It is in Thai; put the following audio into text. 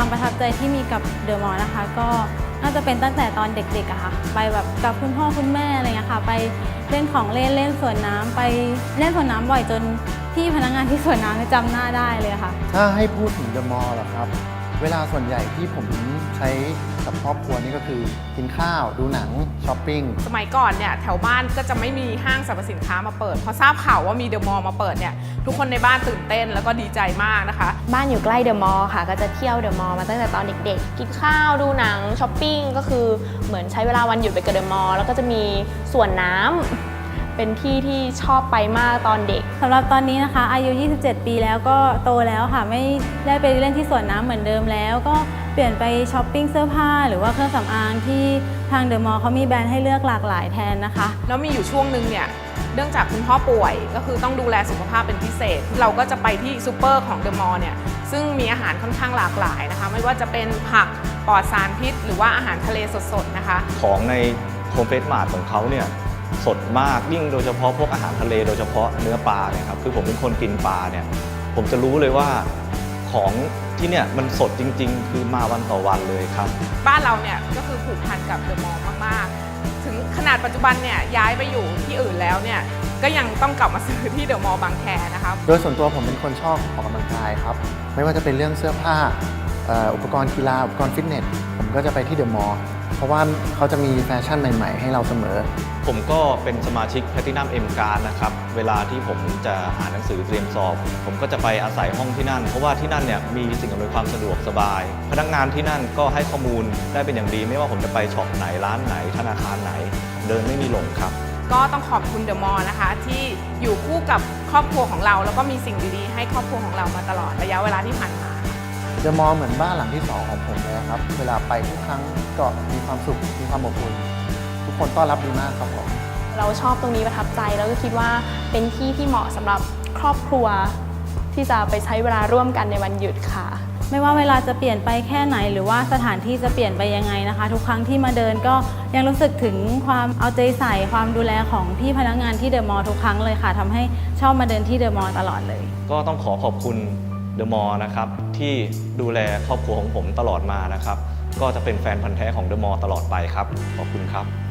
ความประทับใจที่มีกับเดอะมอลล์นะคะ ก็น่าจะเป็นตั้งแต่ตอนเด็กๆอะค่ะ ไปแบบกับคุณพ่อคุณแม่อะไรเงี้ยค่ะ ไปเล่นของเล่นเล่นสวนน้ำไปเล่นสวนน้ำบ่อยจนพี่พนักงานที่สวนน้ำจำหน้าได้เลยค่ะ ถ้าให้พูดถึงเดอะมอลล์ล่ะครับ เวลาส่วนใหญ่ที่ผมใช้กับครอบครัวนี่ก็คือกินข้าวดูหนังช้อปปิ้งสมัยก่อนเนี่ยแถวบ้านก็จะไม่มีห้างสรรพสินค้ามาเปิด พอทราบข่าวว่ามีเดอะมอลล์มาเปิดเนี่ยทุกคนในบ้านตื่นเต้นแล้วก็ดีใจมากนะคะ บ้านอยู่ใกล้เดอะมอลล์ค่ะ ก็จะเที่ยวเดอะมอลล์มาตั้งแต่ตอนเด็กๆ กินข้าวดูหนังช้อปปิ้งก็คือเหมือนใช้เวลาวันหยุดไปกับเดอะมอลล์แล้วก็จะมีสวนน้ำ เป็นที่ที่ชอบไปมากตอนเด็กสำหรับตอนนี้นะคะ อายุ 27 ปีแล้วก็โตแล้วค่ะ ไม่ได้ไปเล่นที่สวนน้ำเหมือนเดิมแล้ว ก็เปลี่ยนไปช้อปปิ้งเสื้อผ้า หรือว่าเครื่องสำอางที่ทางเดอะมอลล์เขามีแบรนด์ให้เลือกหลากหลายแทนนะคะ แล้วมีอยู่ช่วงหนึ่งเนี่ยเนื่องจากคุณพ่อป่วยก็คือต้องดูแลสุขภาพเป็นพิเศษ เราก็จะไปที่ซูเปอร์ของเดอะมอลล์เนี่ยซึ่งมีอาหารค่อนข้างหลากหลายนะคะ ไม่ว่าจะเป็นผักปลอดสารพิษ หรือว่าอาหารทะเลสดๆนะคะ ของในโฮมเฟสมาร์ทของเขาเนี่ย สดมากยิ่งโดยเฉพาะพวกอาหารทะเลโดยเฉพาะเนื้อปลาเนี่ยครับคือผมเป็นคนกินปลาเนี่ยผมจะรู้เลยว่าของที่เนี่ยมันสดจริง ๆ คือมาวันต่อวันเลยครับ บ้านเราเนี่ยก็คือผูกพันกับเดอะมอลล์มากๆ ถึงขนาดปัจจุบันเนี่ยย้ายไปอยู่ที่อื่นแล้วเนี่ยก็ยังต้องกลับมาซื้อที่เดอะมอลล์บางแคนะคะโดยส่วนตัวผมเป็นคนชอบออกกำลังกายครับ ไม่ว่าจะเป็นเรื่องเสื้อผ้าเอ่ออุปกรณ์กีฬาอุปกรณ์ฟิตเนสผมก็จะไปที่เดอะมอลล์เพราะว่าเขาจะมีแฟชั่นใหม่ๆ ให้เราเสมอ ผมก็เป็นสมาชิก Platinum M Card นะครับ เวลาที่ผมจะอ่านหนังสือเตรียมสอบ ผมก็จะไปอาศัยห้องที่นั่น เพราะว่าที่นั่นเนี่ยมีสิ่งอำนวยความสะดวกสบาย พนักงานที่นั่นก็ให้ข้อมูลได้เป็นอย่างดี ไม่ว่าผมจะไปช็อปไหนร้านไหน ธนาคารไหน เดินไม่มีหลงครับ ก็ต้องขอบคุณเดอะมอลล์นะคะ ที่อยู่คู่กับครอบครัวของเรา แล้วก็มีสิ่งดีๆให้ครอบครัวของเรามาตลอดระยะเวลาที่ผ่านมา เดอะมอลล์เหมือนบ้านหลังที่สองของผมเลยครับ เวลาไปทุกครั้งก็มีความสุข มีความอบอุ่น ทุกคนต้อนรับดีมากครับผม เราชอบตรงนี้ประทับใจแล้วก็คิดว่าเป็นที่ที่เหมาะสำหรับครอบครัว ที่จะไปใช้เวลาร่วมกันในวันหยุดค่ะ ไม่ว่าเวลาจะเปลี่ยนไปแค่ไหน หรือว่าสถานที่จะเปลี่ยนไปยังไงนะคะ ทุกครั้งที่มาเดินก็ยังรู้สึกถึงความเอาใจใส่ความดูแลของพี่พนักงานที่เดอะมอลล์ทุกครั้งเลยค่ะทำให้ชอบมาเดินที่เดอะมอลล์ตลอดเลย ก็ต้องขอขอบคุณ เดอะมอลนะครับที่ดูแลครอบครัวของผมตลอดมานะครับ ก็จะเป็นแฟนพันธ์แท้ของเดอะมอลตลอดไปครับ ขอบคุณครับ